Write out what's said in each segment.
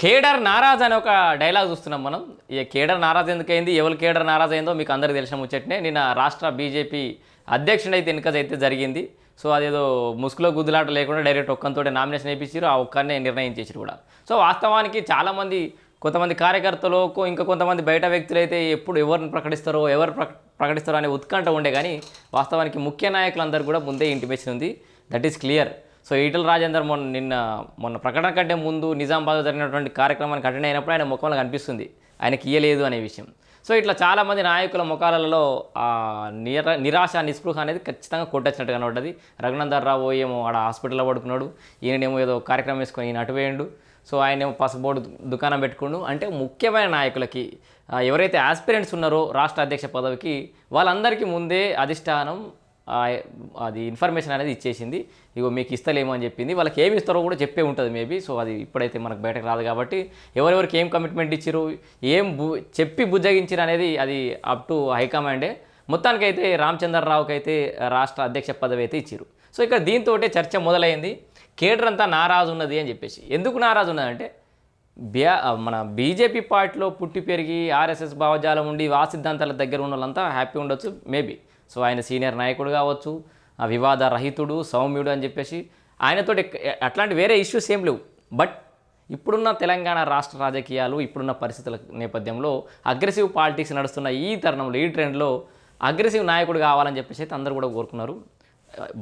Cadre నారాజ్ అనే ఒక dialogue చూస్తున్నాం మనం. ఈ కేడర్ నారాజ్ ఎందుకైంది? ఎవరు కేడర్ నారాజ్ అయిందో మీకు అందరికీ తెలిసిన ముచ్చటనే. నిన్న రాష్ట్ర బీజేపీ అధ్యక్షుడు అయితే ఎన్నిక అయితే జరిగింది. సో అదేదో ముసుగులో గుద్దులాట లేకుండా డైరెక్ట్ ఒక్కంతో నామినేషన్ వేయించారు ఆ ఒక్కరినే నిర్ణయం కూడా. సో వాస్తవానికి చాలామంది కొంతమంది కార్యకర్తలు ఇంకా కొంతమంది బయట వ్యక్తులు అయితే ఎప్పుడు ఎవరిని ప్రకటిస్తారో ఎవరు ప్రకటిస్తారో అనే ఉత్కంఠ ఉండే కానీ వాస్తవానికి ముఖ్య నాయకులందరూ కూడా ముందే ఇంటిమేషన్ ఉంది. That is clear. So Etela Rajender మొన్న నిన్న మొన్న ప్రకటన కంటే ముందు నిజామాబాద్ జరిగినటువంటి కార్యక్రమానికి అటెండ్ అయినప్పుడు ఆయన ముఖంలో కనిపిస్తుంది. ఆయనకి ఇయ్యలేదు అనే విషయం. సో ఇట్లా చాలామంది నాయకుల ముఖాలలో ఆ నిర నిరాశ నిస్పృహ అనేది ఖచ్చితంగా కొట్టొచ్చినట్టు కనబడ్డది. రఘునందర్ రావు ఏమో ఆడ హాస్పిటల్లో పడుకున్నాడు. ఈయనేమో ఏదో కార్యక్రమం వేసుకొని ఈయన అటువేయండు సో ఆయన ఏమో దుకాణం పెట్టుకుండు. అంటే ముఖ్యమైన నాయకులకి ఎవరైతే ఆస్పిరెంట్స్ ఉన్నారో రాష్ట్ర అధ్యక్ష పదవికి వాళ్ళందరికీ ముందే అధిష్టానం అది ఇన్ఫర్మేషన్ అనేది ఇచ్చేసింది. ఇగో మీకు ఇస్తలేమో అని చెప్పింది. వాళ్ళకి ఏమి ఇస్తారో కూడా చెప్పే ఉంటుంది మేబీ సో అది ఇప్పుడైతే మనకు బయటకు రాదు కాబట్టి ఎవరెవరికి ఏం కమిట్మెంట్ ఇచ్చారు ఏం బు చెప్పి బుజ్జగించారు అనేది అది అప్ టు హైకమాండే మొత్తానికైతే రామచంద్రరావుకి అయితే రాష్ట్ర అధ్యక్ష పదవి అయితే ఇచ్చారు సో ఇక్కడ దీంతో చర్చ మొదలైంది. కేడర్ అంతా నారాజు ఉన్నది అని చెప్పేసి. ఎందుకు నారాజు ఉన్నదంటే బ్యా మన బీజేపీ పార్టీలో పుట్టి పెరిగి ఆర్ఎస్ఎస్ భావజాలం ఉండి ఆ సిద్ధాంతాల దగ్గర ఉన్న వాళ్ళంతా హ్యాపీ ఉండొచ్చు మేబీ సో ఆయన సీనియర్ నాయకుడు కావచ్చు ఆ వివాద రహితుడు సౌమ్యుడు అని చెప్పేసి ఆయనతో అట్లాంటి వేరే ఇష్యూస్ ఏం లేవు. బట్ ఇప్పుడున్న తెలంగాణ రాష్ట్ర రాజకీయాలు ఇప్పుడున్న పరిస్థితుల నేపథ్యంలో అగ్రెసివ్ పాలిటిక్స్ నడుస్తున్న ఈ తరుణంలో ఈ ట్రెండ్లో అగ్రెసివ్ నాయకుడు కావాలని చెప్పేసి అయితే అందరూ కూడా కోరుకున్నారు.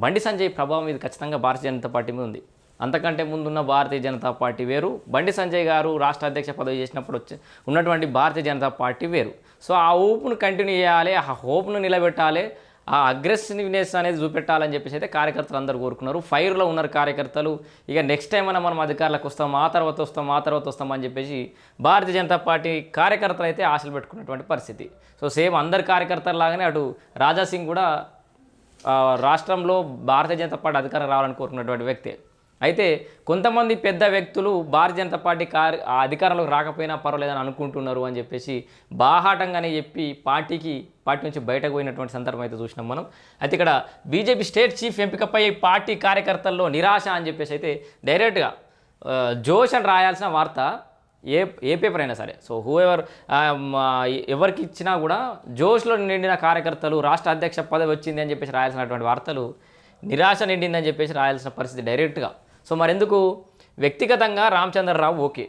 బండి సంజయ్ ప్రభావం ఇది ఖచ్చితంగా భారతీయ జనతా పార్టీ మీద ఉంది. అంతకంటే ముందున్న భారతీయ జనతా పార్టీ వేరు. బండి సంజయ్ గారు రాష్ట్ర అధ్యక్ష పదవి చేసినప్పుడు వచ్చి ఉన్నటువంటి భారతీయ జనతా పార్టీ వేరు. సో ఆ ఊపును కంటిన్యూ చేయాలి ఆ హోప్ను నిలబెట్టాలి ఆ అగ్రెసివ్నెస్ అనేది చూపెట్టాలని చెప్పేసి అయితే కార్యకర్తలు అందరూ కోరుకున్నారు. ఫైర్లో ఉన్నారు కార్యకర్తలు. ఇక నెక్స్ట్ టైం అయినా మనం అధికారులకు వస్తాం ఆ తర్వాత వస్తాం ఆ తర్వాత వస్తాం అని చెప్పేసి భారతీయ జనతా పార్టీ కార్యకర్తలు అయితే ఆశలు పెట్టుకున్నటువంటి పరిస్థితి. సో సేమ్ అందరి కార్యకర్తలు లాగానే అటు రాజా సింగ్ కూడా రాష్ట్రంలో భారతీయ జనతా పార్టీ అధికారం రావాలని కోరుకున్నటువంటి వ్యక్తే. అయితే కొంతమంది పెద్ద వ్యక్తులు భారతీయ జనతా పార్టీ కార్ అధికారంలోకి రాకపోయినా పర్వాలేదని అనుకుంటున్నారు అని చెప్పేసి బాహాటంగానే చెప్పి పార్టీకి పార్టీ నుంచి బయటకు పోయినటువంటి సందర్భం అయితే చూసినాం మనం. అయితే ఇక్కడ బీజేపీ స్టేట్ చీఫ్ ఎంపికపై పార్టీ కార్యకర్తల్లో నిరాశ అని చెప్పేసి అయితే డైరెక్ట్గా జోష్ అని రాయాల్సిన వార్త ఏ ఏ పేపర్ అయినా సరే. సో హూ ఎవర్ ఎవరికి ఇచ్చినా కూడా జోష్లో నిండిన కార్యకర్తలు రాష్ట్ర అధ్యక్ష పదవి వచ్చింది అని చెప్పేసి రాయాల్సినటువంటి వార్తలు నిరాశ నిండిందని చెప్పేసి రాయాల్సిన పరిస్థితి డైరెక్ట్గా సో మరెందుకు? వ్యక్తిగతంగా రామచంద్రరావు ఓకే.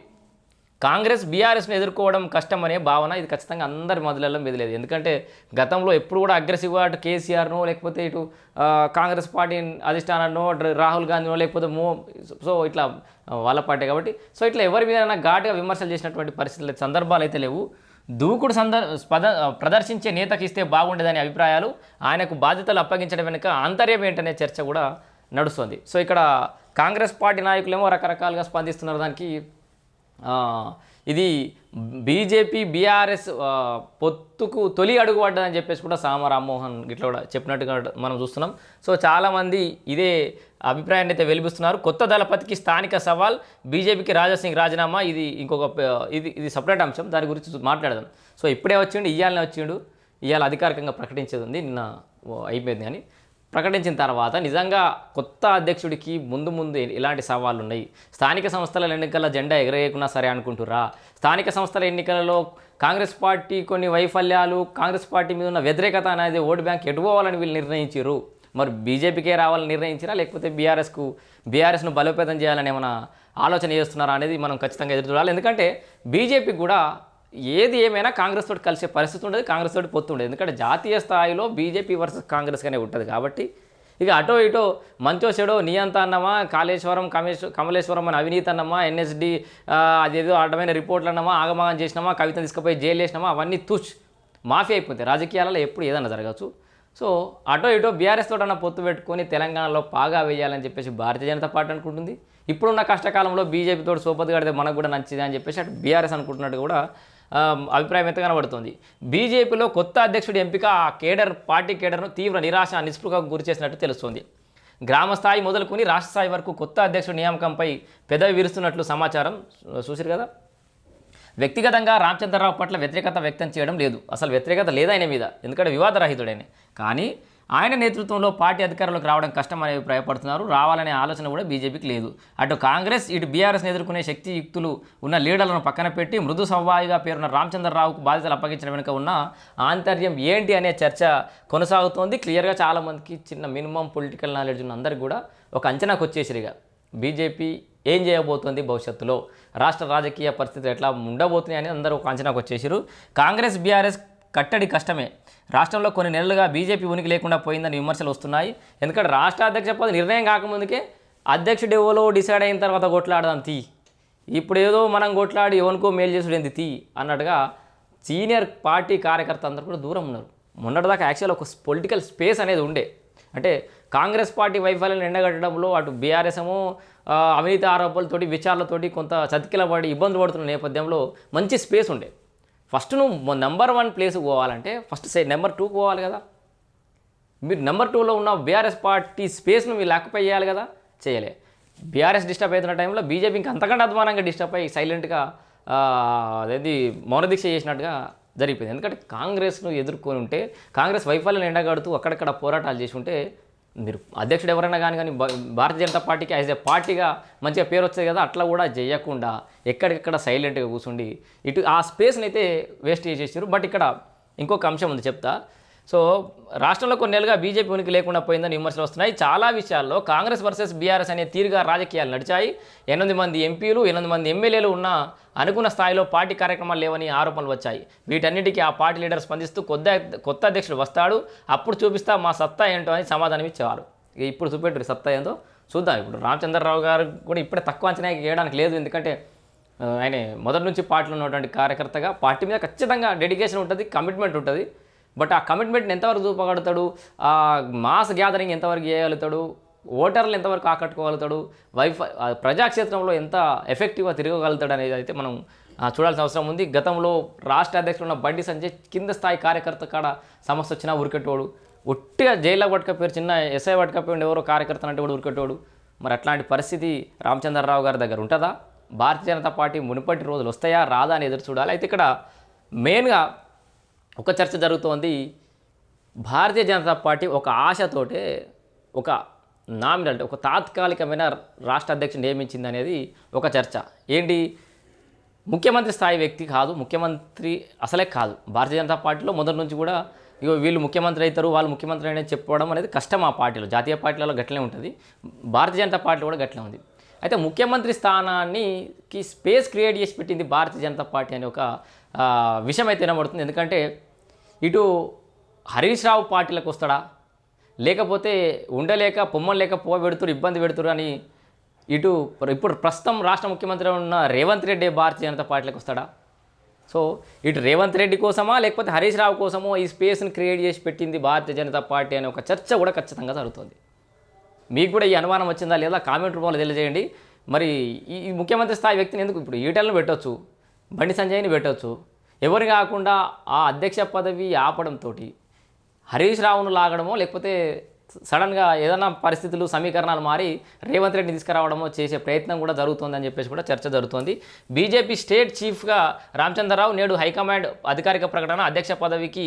కాంగ్రెస్ బీఆర్ఎస్ను ఎదుర్కోవడం కష్టం అనే భావన ఇది ఖచ్చితంగా అందరి మొదలలో మెదలేదు. ఎందుకంటే గతంలో ఎప్పుడు కూడా అగ్రెసివ్గా అటు కేసీఆర్నో లేకపోతే ఇటు కాంగ్రెస్ పార్టీ అధిష్టానాన్నో అటు రాహుల్ గాంధీనో లేకపోతే మో సో ఇట్లా వాళ్ళ పార్టీ కాబట్టి సో ఇట్లా ఎవరి మీద ఘాటుగా విమర్శలు చేసినటువంటి పరిస్థితులు సందర్భాలు అయితే లేవు. దూకుడు సందర్ పద ప్రదర్శించే నేతకి ఇస్తే బాగుండేదనే అభిప్రాయాలు ఆయనకు బాధ్యతలు అప్పగించడం వెనుక ఆంతర్యం ఏంటనే చర్చ కూడా నడుస్తుంది. సో ఇక్కడ కాంగ్రెస్ పార్టీ నాయకులేమో రకరకాలుగా స్పందిస్తున్నారు. దానికి ఇది బీజేపీ బీఆర్ఎస్ పొత్తుకు తొలి అడుగు పడ్డదని చెప్పేసి కూడా సామ రామ్మోహన్ ఇట్లా కూడా చెప్పినట్టుగా మనం చూస్తున్నాం. సో చాలామంది ఇదే అభిప్రాయాన్ని అయితే వెలిపిస్తున్నారు. కొత్త దళపతికి స్థానిక సవాల్ బీజేపీకి రాజాసింగ్ రాజీనామా ఇది ఇంకొక ఇది ఇది సపరేట్ అంశం. దాని గురించి మాట్లాడదాం. సో ఇప్పుడే వచ్చిండు ఇయ్యాలనే వచ్చిండు. ఇవాళ అధికారికంగా ప్రకటించేది ఉంది. నిన్న అయిపోయింది కానీ ప్రకటించిన తర్వాత నిజంగా కొత్త అధ్యక్షుడికి ముందు ముందు ఇలాంటి ఎలాంటి సవాళ్ళు ఉన్నాయి స్థానిక సంస్థల ఎన్నికల జెండా ఎగరేయకున్నా సరే అనుకుంటురా స్థానిక సంస్థల ఎన్నికలలో కాంగ్రెస్ పార్టీ కొన్ని వైఫల్యాలు కాంగ్రెస్ పార్టీ మీద ఉన్న వ్యతిరేకత అనేది ఓటు బ్యాంక్ ఎటుకోవాలని వీళ్ళు నిర్ణయించారు మరి బీజేపీకే రావాలని నిర్ణయించినా లేకపోతే బీఆర్ఎస్కు బీఆర్ఎస్ను బలోపేతం చేయాలని ఏమైనా ఆలోచన చేస్తున్నారా అనేది మనం ఖచ్చితంగా ఎదురు చూడాలి. ఎందుకంటే బీజేపీ కూడా ఏది ఏమైనా కాంగ్రెస్ తోటి కలిసే పరిస్థితి ఉండదు కాంగ్రెస్ తోటి పొత్తు ఉండదు. ఎందుకంటే జాతీయ స్థాయిలో బీజేపీ వర్సెస్ కాంగ్రెస్గానే ఉంటుంది కాబట్టి ఇక అటో ఇటో మంచో చెడో నియంత అన్నమా కాళేశ్వరం కమేశ్ కమలేశ్వరం అని అవినీతి అన్నమా ఎన్ఎస్డి అదేదో అడ్డమైన రిపోర్ట్లు అన్నమా ఆగమాగం చేసినామా కవితను తీసుకుపోయి జైలు వేసినామా అవన్నీ తుచ్ మాఫీ అయిపోతాయి. రాజకీయాలలో ఎప్పుడు ఏదన్నా జరగచ్చు సో అటో ఇటో బీఆర్ఎస్ తోటన్న పొత్తు పెట్టుకొని తెలంగాణలో పాగా వేయాలని చెప్పేసి భారతీయ జనతా పార్టీ అనుకుంటుంది. ఇప్పుడున్న కష్టకాలంలో బీజేపీతో సోపతి కడితే మనకు కూడా నచ్చింది అని చెప్పేసి అటు బీఆర్ఎస్ అనుకుంటున్నట్టు కూడా అభిప్రాయం ఎంత కనబడుతుంది? బీజేపీలో కొత్త అధ్యక్షుడి ఎంపిక ఆ కేడర్ పార్టీ కేడర్ను తీవ్ర నిరాశ నిస్పృహకు గురిచేసినట్టు తెలుస్తోంది. గ్రామ స్థాయి మొదలుకొని రాష్ట్ర స్థాయి వరకు కొత్త అధ్యక్షుడి నియామకంపై పెదవి విరుస్తున్నట్లు సమాచారం చూసిరు కదా? వ్యక్తిగతంగా రామచంద్రరావు పట్ల వ్యతిరేకత వ్యక్తం చేయడం లేదు. అసలు వ్యతిరేకత లేదు ఆయన మీద. ఎందుకంటే వివాదరహితుడైన. కానీ ఆయన నేతృత్వంలో పార్టీ అధికారంలోకి రావడం కష్టం అభిప్రాయపడుతున్నారు. రావాలనే ఆలోచన కూడా బీజేపీకి లేదు. అటు కాంగ్రెస్ ఇటు బీఆర్ఎస్ ఎదుర్కొనే శక్తి యుక్తులు ఉన్న లీడర్లను పక్కన పెట్టి మృదు సవ్వాయిగా పేరున్న రామచంద్రరావుకు బాధ్యతలు అప్పగించడం వెనుక ఉన్న ఆంతర్యం ఏంటి అనే చర్చ కొనసాగుతోంది. క్లియర్గా చాలామందికి చిన్న మినిమం పొలిటికల్ నాలెడ్జ్ ఉన్న అందరికీ కూడా ఒక అంచనాకు వచ్చేసిరిగా. బీజేపీ ఏం చేయబోతోంది భవిష్యత్తులో? రాష్ట్ర రాజకీయ పరిస్థితులు ఎట్లా ఉండబోతున్నాయి అని అందరూ ఒక అంచనాకు వచ్చేసారు కాంగ్రెస్ బీఆర్ఎస్ కట్టడి కష్టమే. రాష్ట్రంలో కొన్ని నెలలుగా బీజేపీ ఉనికి లేకుండా పోయిందని విమర్శలు వస్తున్నాయి. ఎందుకంటే రాష్ట్ర అధ్యక్ష పదవి నిర్ణయం కాకముందుకే అధ్యక్షుడు ఎవరో డిసైడ్ అయిన తర్వాత కొట్లాడదాం తీ. ఇప్పుడు ఏదో మనం కొట్లాడి ఎవరికో మేలు చేసుడు ఏంది తీ అన్నట్టుగా సీనియర్ పార్టీ కార్యకర్త అందరూ కూడా దూరం ఉన్నారు. మొన్నటిదాకా యాక్చువల్ ఒక పొలిటికల్ స్పేస్ అనేది ఉండే. అంటే కాంగ్రెస్ పార్టీ వైఫల్యాన్ని ఎండగట్టడంలో అటు బీఆర్ఎస్ ఏమో అవినీతి ఆరోపణలతోటి విచారాలతోటి కొంత చతికిలబడి ఇబ్బంది పడుతున్న నేపథ్యంలో మంచి స్పేస్ ఉండే. ఫస్ట్ నువ్వు నెంబర్ వన్ ప్లేస్కి పోవాలంటే ఫస్ట్ సై నెంబర్ టూకి పోవాలి కదా. మీరు నెంబర్ టూలో ఉన్న బీఆర్ఎస్ పార్టీ స్పేస్ను మీరు లాక్పై చేయాలి కదా. చేయలే. బీఆర్ఎస్ డిస్టర్బ్ అవుతున్న టైంలో బీజేపీ ఇంకా అంతకంటే అధ్వానంగా డిస్టర్బ్ అయ్యి సైలెంట్గా అదేది మౌనదీక్ష చేసినట్టుగా జరిగిపోయింది. ఎందుకంటే కాంగ్రెస్ను ఎదుర్కొని ఉంటే కాంగ్రెస్ వైఫల్యం ఎండగడుతూ అక్కడక్కడ పోరాటాలు చేసి ఉంటే మీరు అధ్యక్షుడు ఎవరైనా కానీ కానీ భా- భారతీయ జనతా పార్టీకి యాజ్ ఏ పార్టీగా మంచిగా పేరు వచ్చేది కదా అట్లా కూడా చేయకుండా ఎక్కడికక్కడ సైలెంట్గా కూర్చుండి ఇటు ఆ స్పేస్ని అయితే వేస్ట్ చేసేసారు బట్ ఇక్కడ ఇంకొక అంశం ఉంది చెప్తా. సో రాష్ట్రంలో కొన్ని నెలలుగా బీజేపీ ఉనికి లేకుండా పోయిందని విమర్శలు వస్తున్నాయి. చాలా విషయాల్లో కాంగ్రెస్ వర్సెస్ బీఆర్ఎస్ అనే తీరుగా రాజకీయాలు నడిచాయి. ఎనిమిది మంది ఎంపీలు ఎనిమిది మంది ఎమ్మెల్యేలు ఉన్న అనుకున్న స్థాయిలో పార్టీ కార్యక్రమాలు లేవని ఆరోపణలు వచ్చాయి. వీటన్నిటికీ ఆ పార్టీ లీడర్ స్పందిస్తూ కొత్త కొత్త అధ్యక్షుడు వస్తాడు. అప్పుడు చూపిస్తా మా సత్తా ఏంటో అని సమాధానం ఇచ్చేవారు. ఇప్పుడు చూపెట్టారు సత్తా ఏందో? చూద్దాం. ఇప్పుడు రామచంద్రరావు గారు కూడా ఇప్పుడే తక్కువ అంచనా వేయడానికి లేదు. ఎందుకంటే ఆయన మొదటి నుంచి పార్టీలో ఉన్నటువంటి కార్యకర్తగా పార్టీ మీద ఖచ్చితంగా డెడికేషన్ ఉంటుంది కమిట్మెంట్ ఉంటుంది. బట్ ఆ కమిట్మెంట్ని ఎంతవరకు చూపగలుగుతాడు? ఆ మాస్ గ్యాదరింగ్ ఎంతవరకు చేయగలుగుతాడు? ఓటర్లు ఎంతవరకు ఆకట్టుకోగలుగుతాడు? వైఫై ప్రజాక్షేత్రంలో ఎంత ఎఫెక్టివ్గా తిరగగలుగుతాడు అనేది అయితే మనం చూడాల్సిన అవసరం ఉంది. గతంలో రాష్ట్ర అధ్యక్షుడు ఉన్న బండి సంజయ్ కింద స్థాయి కార్యకర్త కాడ సమస్య వచ్చినా ఉరికెట్టోడు ఒట్టిగా జైల్లో పట్టుకపోయారు చిన్న ఎస్ఐ పట్టుకపోయిన ఎవరో కార్యకర్తలు అంటే కూడా ఉరికెట్టోడు మరి అట్లాంటి పరిస్థితి రామచంద్రరావు గారి దగ్గర ఉంటుందా? భారతీయ జనతా పార్టీ మునుపటి రోజులు వస్తాయా? రాదా అని ఎదురు చూడాలి. అయితే ఇక్కడ మెయిన్గా ఒక చర్చ జరుగుతోంది. భారతీయ జనతా పార్టీ ఒక ఆశతోటే ఒక నామినల్ అంటే ఒక తాత్కాలికమైన రాష్ట్ర అధ్యక్షుడు నియమించింది అనేది ఒక చర్చ. ఏంటి? ముఖ్యమంత్రి స్థాయి వ్యక్తి కాదు ముఖ్యమంత్రి అసలే కాదు. భారతీయ జనతా పార్టీలో మొదటి నుంచి కూడా ఇగో వీళ్ళు ముఖ్యమంత్రి అవుతారు వాళ్ళు ముఖ్యమంత్రి అనేది చెప్పడం అనేది కష్టం ఆ పార్టీలో. జాతీయ పార్టీలలో గట్లే ఉంటుంది. భారతీయ జనతా పార్టీ కూడా గట్లే ఉంది. అయితే ముఖ్యమంత్రి స్థానాన్ని స్పేస్ క్రియేట్ చేసి పెట్టింది భారతీయ జనతా పార్టీ అనే ఒక విషయం అయితే వినబడుతుంది. ఎందుకంటే ఇటు హరీష్ రావు పార్టీలకు వస్తాడా? లేకపోతే ఉండలేక పొమ్మలేక పో పెడుతురు ఇబ్బంది పెడుతురు అని ఇటు ఇప్పుడు ప్రస్తుతం రాష్ట్ర ముఖ్యమంత్రి ఉన్న రేవంత్ రెడ్డి భారతీయ జనతా పార్టీలకు వస్తాడా? సో ఇటు రేవంత్ రెడ్డి కోసమా లేకపోతే హరీష్ రావు కోసమో ఈ స్పేస్ని క్రియేట్ చేసి పెట్టింది భారతీయ జనతా పార్టీ అనే ఒక చర్చ కూడా ఖచ్చితంగా జరుగుతుంది. మీకు కూడా ఈ అనుమానం వచ్చిందా లేదా కామెంట్ రూపంలో తెలియజేయండి. మరి ఈ ముఖ్యమంత్రి స్థాయి వ్యక్తిని ఎందుకు ఇప్పుడు ఈటలను పెట్టవచ్చు బండి సంజయ్ని పెట్టొచ్చు ఎవరు కాకుండా ఆ అధ్యక్ష పదవి ఆపడంతో హరీష్ రావును లాగడమో లేకపోతే సడన్గా ఏదైనా పరిస్థితులు సమీకరణాలు మారి రేవంత్ రెడ్డిని తీసుకురావడమో చేసే ప్రయత్నం కూడా జరుగుతుందని చెప్పేసి కూడా చర్చ జరుగుతోంది. బీజేపీ స్టేట్ చీఫ్గా రామచంద్రరావు నేడు హైకమాండ్ అధికారిక ప్రకటన అధ్యక్ష పదవికి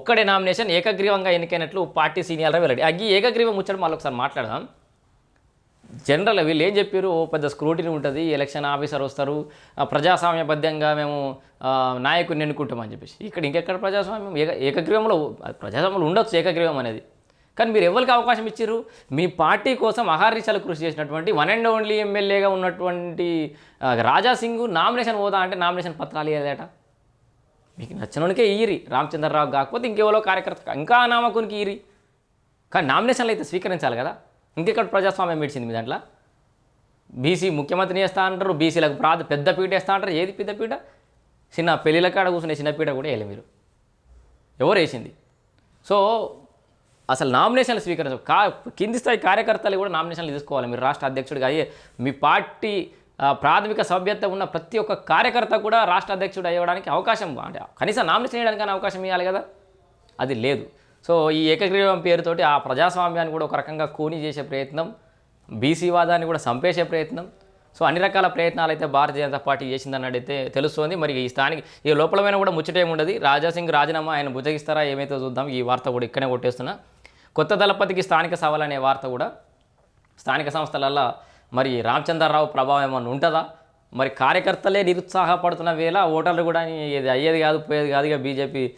ఒక్కడే నామినేషన్ ఏకగ్రీవంగా ఎన్నికైనట్లు పార్టీ సీనియర్గా వెల్లడి. అగ్గి ఏకగ్రీవం ముచ్చడం మళ్ళీ ఒకసారి మాట్లాడదాం. జనరల్ వీళ్ళు ఏం చెప్పారు? ఓ పెద్ద స్క్రూటినీ ఉంటుంది ఎలక్షన్ ఆఫీసర్ వస్తారు ఆ, ప్రజాస్వామ్యబద్ధంగా మేము నాయకుడిని ఎన్నుకుంటామని చెప్పేసి. ఇక్కడ ఇంకెక్కడ ప్రజాస్వామ్యం? ఏక ఏకగ్రీవంలో ప్రజాస్వామ్యంలో ఉండొచ్చు ఏకగ్రీవం అనేది. కానీ మీరు ఎవరికి అవకాశం ఇచ్చారు? మీ పార్టీ కోసం అహార్నిశలు కృషి చేసినటువంటి వన్ అండ్ ఓన్లీ ఎమ్మెల్యేగా ఉన్నటువంటి రాజా సింగ్ నామినేషన్ పోదా అంటే నామినేషన్ పత్రాలు ఇవ్వలేట మీకు నచ్చినోనికే ఈరి రామచంద్రరావు కాకపోతే ఇంకెవరో కార్యకర్త ఇంకా నామకునికి ఈరి కానీ నామినేషన్లు అయితే స్వీకరించాలి కదా. ఇంకెక్కడ ప్రజాస్వామ్యం ఇచ్చింది మీ దాంట్లో? బీసీ ముఖ్యమంత్రిని వేస్తా అంటారు బీసీలకు ప్రాధ పెద్ద పీట వేస్తా అంటారు ఏది పెద్ద పీట? చిన్న పెళ్ళిళ్ళ కాడ కూర్చునే చిన్న పీట కూడా వేయలే మీరు. ఎవరు వేసింది? సో అసలు నామినేషన్లు స్వీకరించ కా కింది స్థాయి కార్యకర్తలు కూడా నామినేషన్లు తీసుకోవాలి. మీరు రాష్ట్ర అధ్యక్షుడిగా అయ్యే మీ పార్టీ ప్రాథమిక సభ్యత ఉన్న ప్రతి ఒక్క కార్యకర్త కూడా రాష్ట్ర అధ్యక్షుడు అయ్యడానికి అవకాశం అంటే కనీసం నామినేషన్ చేయడానికి అవకాశం ఇవ్వాలి కదా? అది లేదు. సో ఈ ఏకగ్రీవం పేరుతోటి ఆ ప్రజాస్వామ్యాన్ని కూడా ఒక రకంగా కూని చేసే ప్రయత్నం బీసీ వాదాన్ని కూడా సంపేసే ప్రయత్నం. సో అన్ని రకాల ప్రయత్నాలు అయితే భారతీయ జనతా పార్టీ చేసిందన్నట్టయితే తెలుస్తోంది. మరి ఈ స్థానిక ఈ లోపలమైన కూడా ముచ్చటేం ఉండదు. రాజాసింగ్ రాజీనామా ఆయన భుజగిస్తారా ఏమైతే చూద్దాం. ఈ వార్త కూడా ఇక్కడే కొట్టేస్తున్నా. కొత్త దళపతికి స్థానిక సవాల్ అనే వార్త కూడా స్థానిక సంస్థలల్లో మరి రామచంద్రరావు ప్రభావం ఏమన్నా ఉంటుందా? మరి కార్యకర్తలే నిరుత్సాహపడుతున్న వేళ ఓటర్లు కూడా ఇది అయ్యేది కాదు పోయేది కాదు. ఇక బీజేపీ